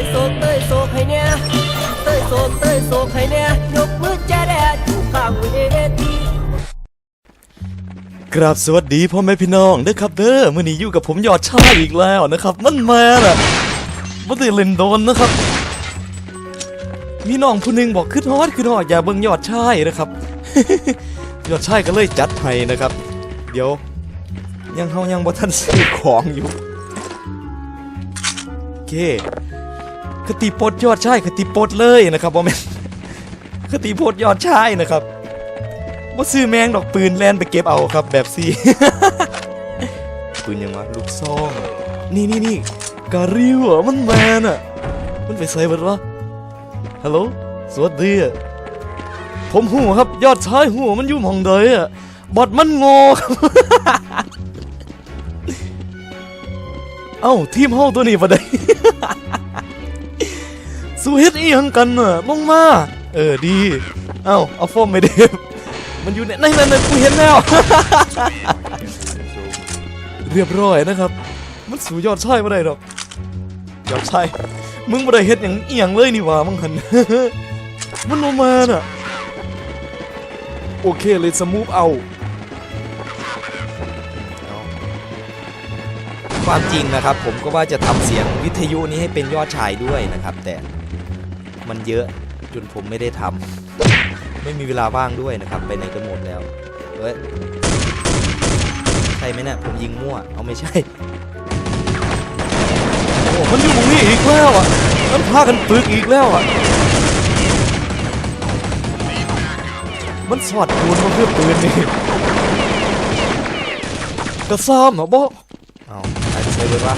ยโศกเต้ยโศกให้เนี่ยเต้ยโศกเต้ยโศกให้เนี่ยยกมือแจ้แดดอยู่ข้างเวทีกราบสวัสดีพ่อแม่พี่น้องเด้อครับเด้อมื่อนี้อยู่กับผมยอดชายอีกแล้วนะครับ มันแมาน่ะบ่ได้เล่นโดนนะครับ มีน้องผู้หนึงบอกขึ้นฮอดขึ้นฮอดอย่าเบิ่งยอดชายนะครับ ยอดชายก็เลยจัดให้นะครับ เดี๋ยว ยังเฮายังบ่ทันซื้อของอยู่โอเค คติปลดยอดชายคติปลดเลยนะครับบ่แมนคติปลดยอดชายนะครับว่าซื้อแมงดอกปืนแลนไปเก็บเอาครับแบบซีปืนยังวะลูกซองนี่นี่นี่การิวอะมันแมนอะมันไปใส่บัดวะฮัลโหลสวัสดีอะผมหูครับยอดชายหูมันอยู่มองใดอะบอดมันง่ครับเอ้าทีมเฮาตัวนี้ปะได้ สู้เฮ็ดอีหยังกันน่ะลงมา เออดี เอ้าเอาโฟมไม่ด้มันอยู่ในในนั้นกูเห็นแล้ว เรียบร้อยนะครับ มันสู่ยอดชายมาได้หรอก ยอดชายมึงมาได้เฮ็ดอย่างเอียงเลยนี่หว่ามึงหัน มันโนมาน่ะ โอเคเลยสมูฟเอาความจริงนะครับผมก็ว่าจะทำเสียงวิทยุนี้ให้เป็นยอดชายด้วยนะครับ แต่ มันเยอะจนผมไม่ได้ทำไม่มีเวลาว่างด้วยนะครับ ไปไหนก็หมดแล้วเฮ้ยใช่ไหมเนี่ยผมยิงมั่ว เอาไม่ใช่โอ้มันอยู่ตรงนี้อีกแล้วอะมันพากันปึกอีกแล้วอะมันสอดคูณมาเพื่อปืนนี่กระซ้ำเหรอบอเอาใครจะใช้เลยว่า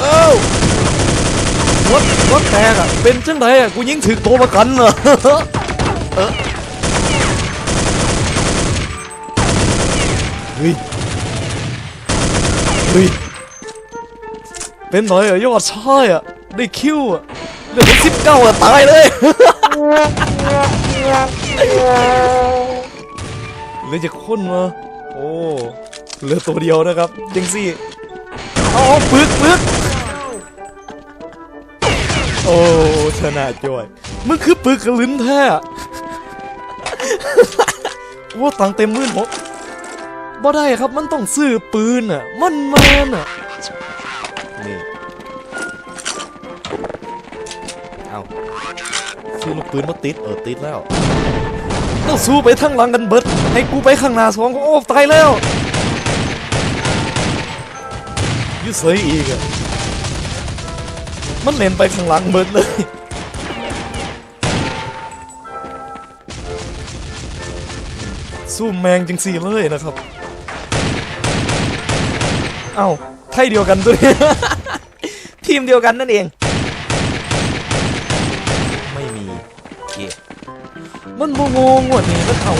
เอ้า รถรถแตกอะเป็นจังไดอะกูยิงถึกตัวประกันเหรอเออเฮ้ยเฮ้ยเป็นไรอะยอดชายอะได้คิวอะเหลือสิบเก้าอะตายเลยเหลือจะคนมาโอ้เหลือตัวเดียวนะครับจังซี่เอาเอาปึกปึก โอ้ชนะจอยมึงคือปึกกระลิ้นแท้อะว่าตังเต็มมือผมบ่ได้ครับมันต้องซื้อปืนอะ มันแมนอะ นี่ เอาซื้อลูกปืนมาติด เออติดแล้ว ต้องสู้ไปทั้งหลังกันเบิด ให้กูไปข้างหน้าสองก็โอ้ตายแล้วยุ่เสยอีกอะ มันเล่นไปข้างหลังเบิดเลยสู้แมงจังสี่เลยนะครับ เอ้าไทยเดียวกันตัวนี้ทีมเดียวกันนั่นเอง ไม่มีเกมันโมงงว่ะนี่มันเอา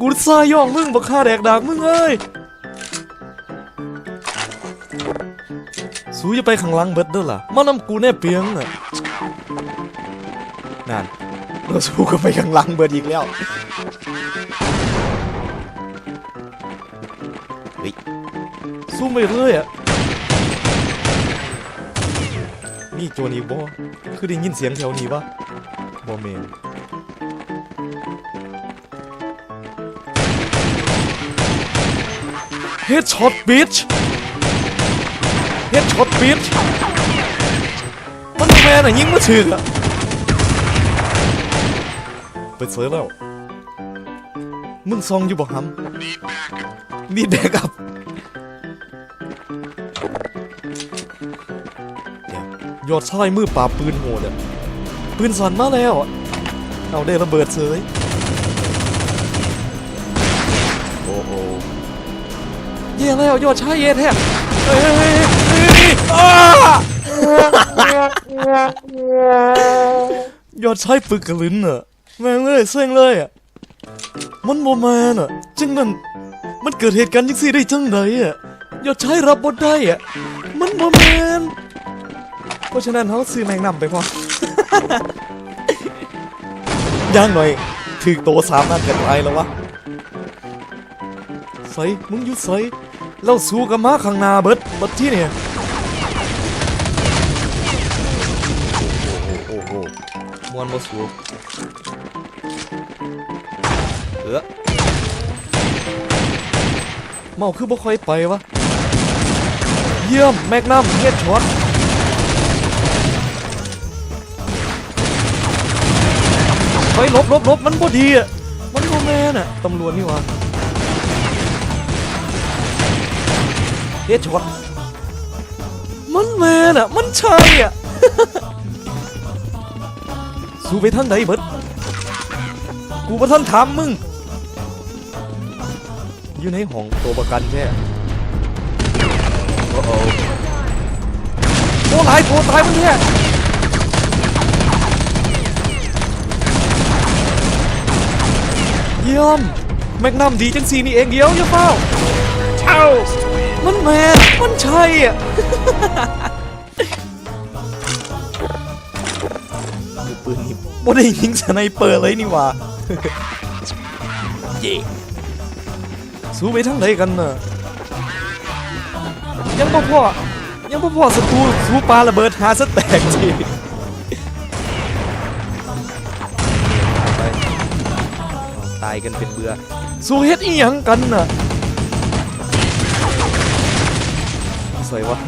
กูซาย่องมึงบักฆ่าแดกดากมึงเอ้ย สู้จะไปข้างหลังเบิดเด้อล่ะมานำกูแน่เปียงน่ะนั่นเราสู้ก็ไปข้างหลังเบิดอีกแล้วเฮ้ยสู้ไม่เรื่อยอะนี่โจรอีกบ่คือได้ยินเสียงแถวนี้ปะบ่เมนเฮดช็อตบิช เฮ็ดช็อตบิชมันแมนอะยิงมาถึงอะไปเสือแล้ว มึงซองอยู่บ่ฮัมนี่แดกอัพยอดชายมือปราบปืนโหดอะปืนสั่นมาแล้วเอาได้ระเบิดเสยโอ้โหเย่แล้วยอดชายเย่แท้เฮ้ยเฮ้ ยเฮ้ยเฮ้ยอ้ายอดชายปึกกระลิ้นอะแม่งเลยเซ็งเลยอะมันโมแมนอะจังนั้นมันเกิดเหตุการณ์จังสี่ได้จังไดอะยอดชายรับบทได้อะมันโมแมนเพราะฉะนั้นเขาซื้อแมงนำไปพอย่างหน่อยถึกโตสามนัดกันไปแล้ววะใสมึงยู่ใสเราสู้กันมาข้างนาเบิดบิดที่เนี่ย มวนบ่สูเออเมาคือบ่ค่อยไปวะ เยี่ยม แมกนัมเฮดช็อตไปลบลบลบมันบ่ดีอะ มันบ่แมนอะ ตำรวจนี่หวะเฮดช็อตมันแมนอะ มันใช่อะ สู้ไปทางใดเบิดกูบ่ทันถามมึงอยู่ในห้องตัวประกันแค่โอ้โหโอ้หลายตัวตายมันแค่เยี่ยมแมกนัมดีจังสีนี่เองเดียวอย่าเฝ้าเอ้ามันแมนมันใช่อะ ปืนนี่บ่ได้ยิงสไนเปอร์เลยนี่หว่าเย่สู้ไปทางไหนกันน่ะยังบ่พอยังบ่พอศัตรูสู้ปลาระเบิดหาสแตกทีตายกันเป็นเบื่อสู้เฮ็ดอีหยังกันน่ะใส่วะ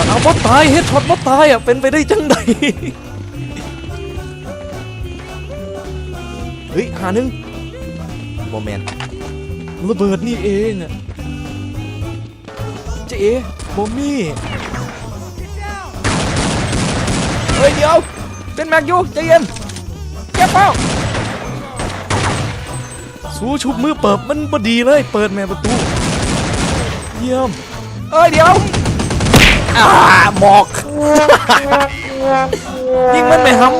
เอตเอาบ่ตายเฮ็ดช็อตบ่ตายอะเป็นไปได้จังไดเฮ้ยหาหนึ่งโมเมนต์ระเบิดนี่เองอะเจ๊บอมมี่เฮ้ยเดี๋ยวเป็นแม็กยูใจเย็นแกเป้าสู้ชุบมือเปิดมันบดีเลย เปิดแม่ประตู เยี่ยมเอ้ยเดี๋ยว อ่าหมอก ยิงมันไม่หำ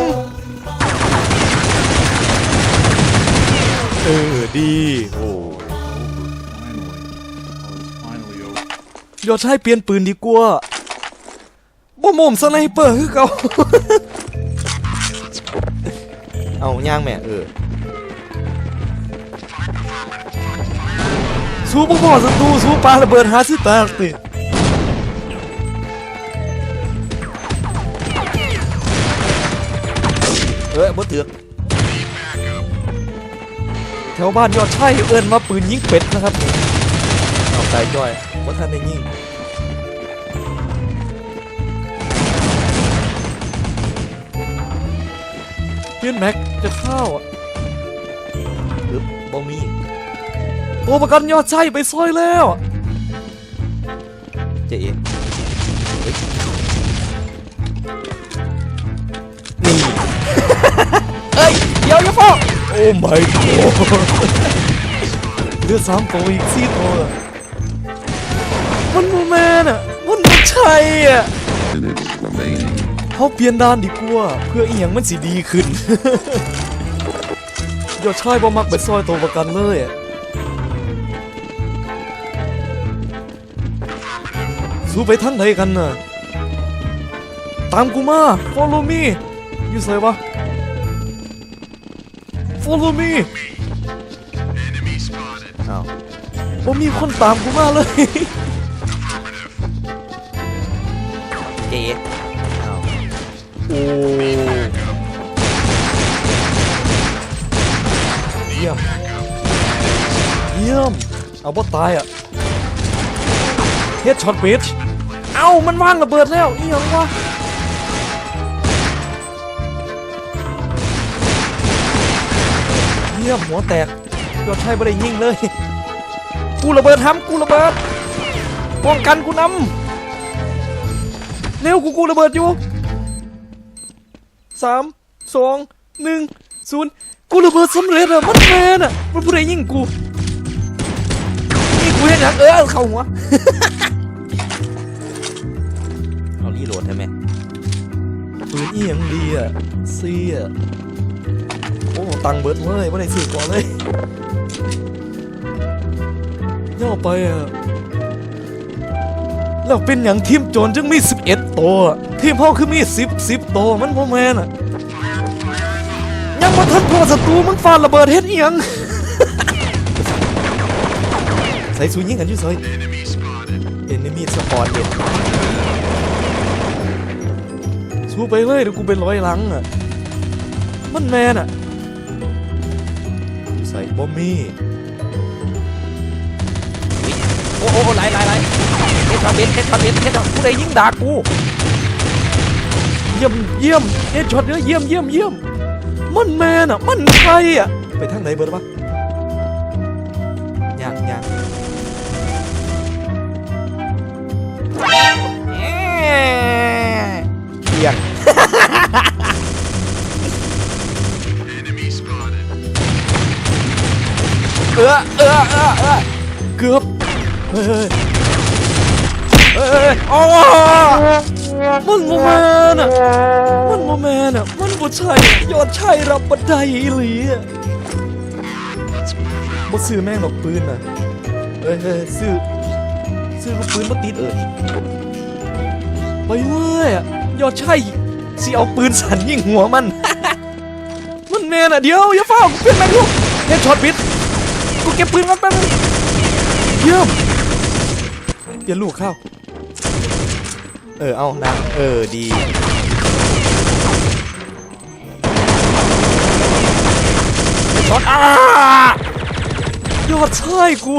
เออดีโอ้ Finally, oh, it's finally over. ยอดชายเปลี่ยนปืนดีกว่าบ่หม่มสไนเปอร์คือเก่าเอาย่างแม่เออสู้บ่พอศัตรูสู้ปลาระเบิดหาสิแตกติ เอ้ยบ่เถือกแถวบ้านยอดชายเอิ้นมาปืนยิงเป็ดนะครับเอาตายจ้อยบ่ทันได้ยิงเพี้ยนแม็กจะเข้าอะปึ๊บบ่มีตัวประกันยอดชายไปซอยแล้ว เจ๊เอ๋ เอ้ย เดี๋ยวย่าเป้าโอ้ my god เลือดสามตัวอีกสี่ตัวมันโมแมนอะมันไม่ใช่อะเขาเปลี่ยนด้านดีกว่า เพื่ออียังมันสิดีขึ้นยอดชายบ่มักไปซอยตัวประกันเลยอะสู้ไปทางไหนกันน่ะ ตามกูมา follow me อยู่ไสวะ follow me อ้าวบ่มีคนตามกูมาเลยเจ๊เอ๋อ้าวโอ้เยี่ยมเยี่ยม เอาบ่ตายอะเฮดช็อตบิชเอ้ามันวางระเบิดแล้วอีหยังวะี่ยมหัวแตกยอดชายไม่ได้ยิงเลย กูระเบิดทำกูระเบิดป้องกันกูนำเร็วกูกูระเบิดอยู่สามสองหนึ่งศูนย์กูระเบิดสำเร็จอะมันแมนอะมันผู้ใดยิงกูนี่กูเห็นอย่างเออเข้าหัวเอารีโหลดใช่ไหมปืนอีหยังดีอะเสีย อ้ตังเบิดเลยไม่ได้ซื้อก่อนเลยย่อไปอะแล้วเป็นอย่างทีมโจรจึงมี 11 ตัว ทีมพ่อคือมี 10 10 ตัวมันพ่อแม่น่ะ ยังมาทันพอศัตรูมึงฟาดระเบิดเฮ็ดเอียงใส่สูยิงกันอยู่ใส่เอนมีสปอร์ตเด็ดสู้ไปเลยเดี๋ยวกูเป็นร้อยหลังอะ มันแมนอะ บอมมี่โอ้โหไหลไหลไหลเฮ็ดทำเบ็ดเฮ็ดทำเบ็ดเฮ็ดทำผู้ใดยิงด่ากูเยี่ยมเยี่ยมเฮ็ดช็อตเยอะเยี่ยมเยี่ยมเยี่ยมมันแมนอะมันใครอะไปทางไหนเบิร์ดวะยางยาง เออเออเออเออเกือบเฮ้ยเฮ้ยเฮ้โอ้มันโมแมนอะมันโมแมนอะมันบ่ใช่ยยอดใช่รับบันไดอีหลีอะบ่ซื้อแม่งดอกปืนอะเฮ้ยเฮ้ซื้อซื้อลูกปืนมาติดเอิดไปเว้ยอะยอดใช่สิเอาปืนสั่นยิงหัวมัน มันแมนอะเดี๋ยวอย่าเฝ้ากูเป็นแมนลูกเฮ็ดช็อตบิด กูเก็บปืนก่อนแป๊บนึงเยี่ยมเปลี่ยนลูกเข้า เออ เอานะเออ ดี ช็อตอ้ายอดชายกู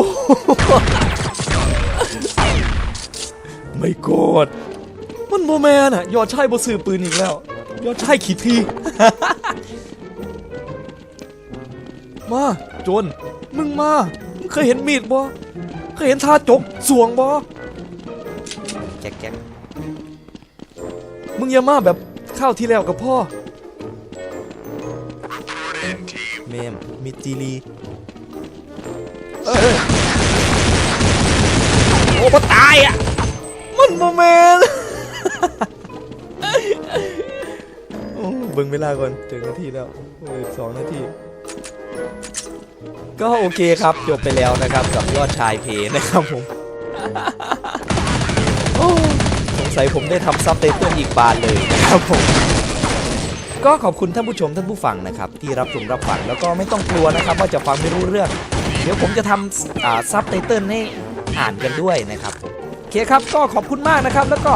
ไม่โกรธมันโมแมนอะยอดชายบ่ซื้อปืนอีกแล้ว ยอดชายขีดที มาโจนมึงมามึงเคยเห็นมีดบ่เคยเห็นท่าจกสวงบ่แก๊กแก๊กมึงอย่ามาแบบข้าวที่แล้วกับพ่อเมมมิดจีรีเอ้ยโอ้ปตายอะมันโมเมนโอ้เบิ่งเวลาก่อนถึงนาทีแล้วโอ้ยสองนาที ก็โอเคครับจบไปแล้วนะครับกับยอดชายเพนะครับผมสงสัยผมได้ทำซับไตเติลอีกบานเลยนะครับผมก็ขอบคุณท่านผู้ชมท่านผู้ฟังนะครับ ที่รับชมรับฟังแล้วก็ไม่ต้องกลัวนะครับ ว่าจะฟังไม่รู้เรื่อง เดี๋ยวผมจะทำซับไตเติลให้อ่านกันด้วยนะครับโอเคครับก็ขอบคุณมากนะครับ แล้วก็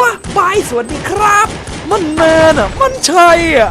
บ๊ายบายสวัสดีครับ มันแมนอะมันใช่อะ